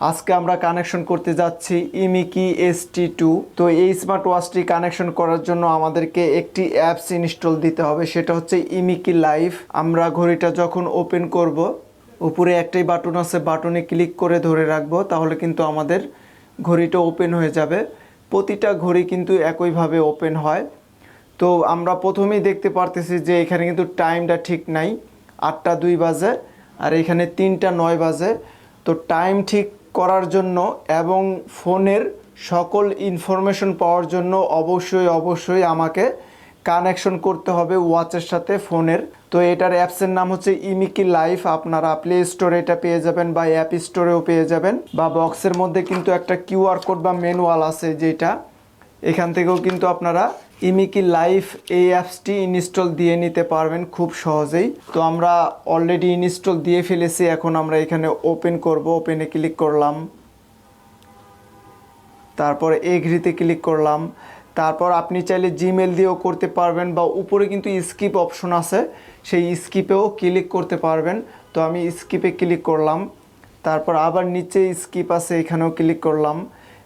আজকে আমরা কানেকশন করতে যাচ্ছি ইমিকি এস টি টু তো এই স্মার্ট ওয়াচটি কানেকশন করার জন্য আমাদেরকে একটি অ্যাপস ইনস্টল দিতে হবে, সেটা হচ্ছে ইমিকি লাইভ আমরা ঘড়িটা যখন ওপেন করব, উপরে একটাই বাটন আছে বাটনে ক্লিক করে ধরে রাখব, তাহলে কিন্তু আমাদের ঘড়িটা ওপেন হয়ে যাবে। প্রতিটা ঘড়ি কিন্তু একইভাবে ওপেন হয়। তো আমরা প্রথমেই দেখতে পারতেছি যে এখানে কিন্তু টাইমটা ঠিক নাই, আটটা দুই বাজে, আর এখানে তিনটা নয় বাজে। তো টাইম ঠিক করার জন্য এবং ফোনের সকল ইনফরমেশন পাওয়ার জন্য অবশ্যই অবশ্যই আমাকে কানেকশন করতে হবে ওয়াচের সাথে ফোনের। তো এটার অ্যাপসের নাম হচ্ছে ইমিকি লাইফ। আপনারা প্লে স্টোরে এটা পেয়ে যাবেন বা অ্যাপ স্টোরেও পেয়ে যাবেন। বা বক্সের মধ্যে কিন্তু একটা কিউআর কোড বা ম্যানুয়াল আছে যেটা এখান থেকেও কিন্তু আপনারা ইমিকি লাইফ এই অ্যাপসটি ইনস্টল দিয়ে নিতে পারবেন খুব সহজেই। তো আমরা অলরেডি ইনস্টল দিয়ে ফেলেছি, এখন আমরা এখানে ওপেন করব ওপেনে ক্লিক করলাম। তারপর এগ্রিতে ক্লিক করলাম। তারপর আপনি চাইলে জিমেল দিয়েও করতে পারবেন বা উপরে কিন্তু স্কিপ অপশন আছে, সেই স্কিপেও ক্লিক করতে পারবেন। তো আমি স্কিপে ক্লিক করলাম। তারপর আবার নিচে স্কিপ আছে, এখানেও ক্লিক করলাম।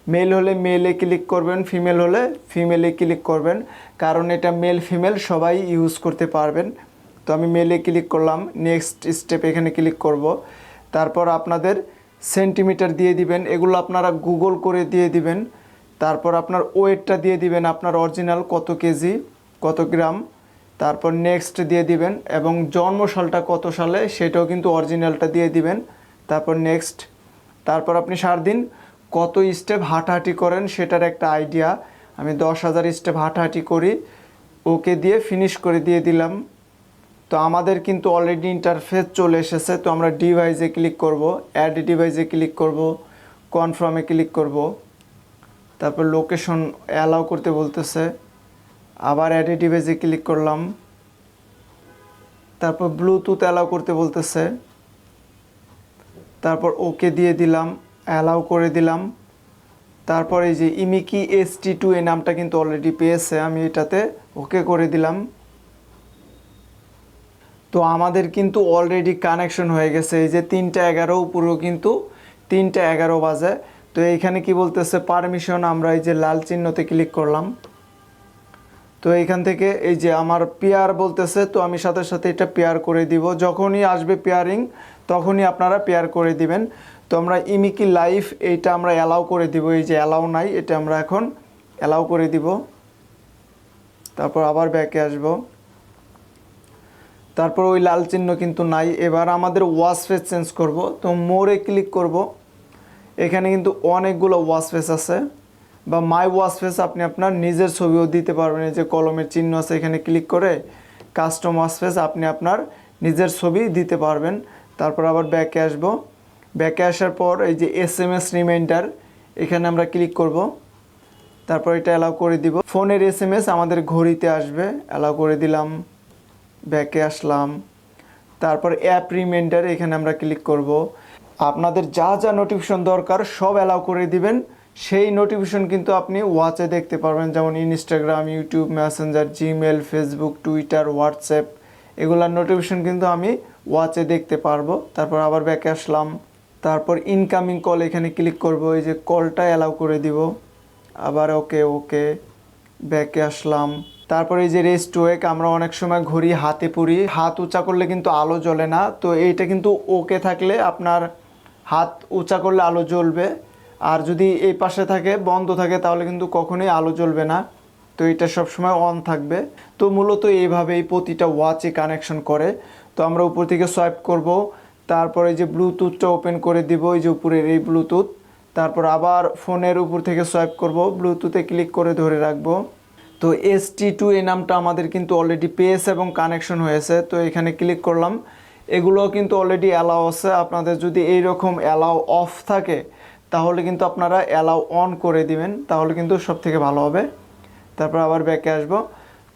মেল হলে মেলে ক্লিক করবেন ফিমেল হলে ফিমেলে ক্লিক করবেন। কারণ এটা মেল ফিমেল সবাই ইউজ করতে পারবেন। তো আমি মেলে ক্লিক করলাম নেক্সট স্টেপ এখানে ক্লিক করব। তারপর আপনাদের সেন্টিমিটার দিয়ে দিবেন, এগুলো আপনারা গুগল করে দিয়ে দিবেন। তারপর আপনার ওয়েটটা দিয়ে দিবেন, আপনার অরিজিনাল কত কেজি, কত গ্রাম। তারপর নেক্সট দিয়ে দিবেন, এবং জন্মসালটা কত সালে, সেটাও কিন্তু অরিজিনালটা দিয়ে দিবেন। তারপর নেক্সট তারপর আপনি সারাদিন কত স্টেপ হাঁটাহাঁটি করেন সেটার একটা আইডিয়া আমি দশ হাজার স্টেপ হাঁটাহাঁটি করি, ওকে দিয়ে ফিনিশ করে দিয়ে দিলাম। তো আমাদের কিন্তু অলরেডি ইন্টারফেস চলে এসেছে, তো আমরা ডিভাইসে ক্লিক করব অ্যাড ডিভাইসে ক্লিক করব কনফার্মে ক্লিক করব। তারপর লোকেশন অ্যালাউ করতে বলতেছে, আবার অ্যাড ডিভাইসে ক্লিক করলাম। তারপর ব্লুটুথ অ্যালাউ করতে বলতেছে। তারপর ওকে দিয়ে দিলাম। অ্যালাউ করে দিলাম। তারপরে যে ইমিকি এস টি টু এই নামটা কিন্তু অলরেডি পেয়েছে, আমি এটাতে ওকে করে দিলাম। তো আমাদের কিন্তু অলরেডি কানেকশন হয়ে গেছে, এই যে তিনটা এগারো উপরেও কিন্তু তিনটা এগারো বাজে। তো এইখানে কি বলতেছে পারমিশন আমরা এই যে লাল চিহ্নতে ক্লিক করলাম। তো এইখান থেকে এই যে আমার পেয়ার বলতেছে, তো আমি সাথে সাথে এটা পেয়ার করে দিব। যখনই আসবে পেয়ারিং তখনই আপনারা পেয়ার করে দিবেন। তো আমরা ইমিকি লাইফ এইটা আমরা অ্যালাউ করে দিব, এই যে অ্যালাউ নাই, এটা আমরা এখন অ্যালাউ করে দিব। তারপর আবার ব্যাকে আসব। তারপর ওই লাল চিহ্ন কিন্তু নাই। এবার আমাদের ওয়াশ ফেস চেঞ্জ করব। তো মোড়ে ক্লিক করব। এখানে কিন্তু অনেকগুলো ওয়াশ ফেস আছে। বা মাই ওয়াশ ফেস আপনি আপনার নিজের ছবিও দিতে পারবেন। এই যে কলমের চিহ্ন আছে এখানে ক্লিক করে কাস্টম ওয়াশ ফেস আপনি আপনার নিজের ছবি দিতে পারবেন। তারপর আবার ব্যাকে আসব। ব্যাকে আসার পর এই যে এস এম এস রিমাইন্ডার এখানে আমরা ক্লিক করব। তারপর এটা অ্যালাউ করে দিব। ফোনের এস এম এস আমাদের ঘড়িতে আসবে। অ্যালাউ করে দিলাম। ব্যাকে আসলাম। তারপর অ্যাপ রিমাইন্ডার এখানে আমরা ক্লিক করব। আপনাদের যা যা নোটিফিকেশন দরকার সব অ্যালাউ করে দিবেন। সেই নোটিফিকেশন কিন্তু আপনি ওয়াচে দেখতে পারবেন। যেমন Instagram YouTube Messenger Gmail Facebook Twitter WhatsApp এগুলার নোটিফিকেশন কিন্তু আমি ওয়াচে দেখতে পারব। তারপর আবার ব্যাকে আসলাম। তারপর ইনকামিং কল এখানে ক্লিক করব, এই যে কলটা অ্যালাউ করে দিব। আবার ওকে ওকে ব্যাকে আসলাম। তারপরে এই যে রেস্ট ওয়েক আমরা অনেক সময় ঘড়ি হাতে পরি, হাত উঁচা করলে কিন্তু আলো জ্বলে না। তো এইটা কিন্তু ওকে থাকলে আপনার হাত উঁচা করলে আলো জ্বলবে। আর যদি এই পাশে থাকে, বন্ধ থাকে, তাহলে কিন্তু কখনোই আলো জ্বলবে না। তো এটা সবসময় অন থাকবে। তো মূলত এইভাবেই প্রতিটা ওয়াচে কানেকশন করে। তো আমরা উপর থেকে সোয়াইপ করব। তারপরে যে ব্লুটুথটা ওপেন করে দিব, এই যে উপরের এই ব্লুটুথ তারপর আবার ফোনের উপর থেকে সোয়াইপ করব ব্লুটুথে ক্লিক করে ধরে রাখব। তো এস টি টু এই নামটা আমাদের কিন্তু অলরেডি পেয়েছে এবং কানেকশন হয়েছে, তো এখানে ক্লিক করলাম। এগুলো কিন্তু অলরেডি অ্যালাউ আছে। আপনাদের যদি এই রকম অ্যালাউ অফ থাকে, তাহলে কিন্তু আপনারা অ্যালাউ অন করে দিবেন, তাহলে কিন্তু সব থেকে ভালো হবে। তারপর আবার ব্যাকে আসব।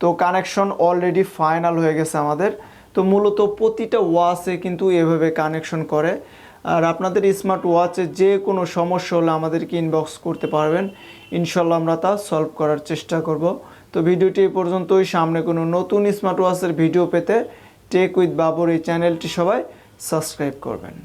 তো কানেকশন অলরেডি ফাইনাল হয়ে গেছে আমাদের। তো মূলত প্রতিটা ওয়াচে কিন্তু এভাবে কানেকশন করে। আর আপনাদের স্মার্ট ওয়াচে যে কোনো সমস্যা হলে আমাদেরকে ইনবক্স করতে পারবেন। ইনশাল্লাহ আমরা তা সলভ করার চেষ্টা করব। তো ভিডিওটি এই পর্যন্তই। সামনে কোনো নতুন স্মার্ট ওয়াচের ভিডিও পেতে টেক উইথ বাবর এই চ্যানেলটি সবাই সাবস্ক্রাইব করবেন।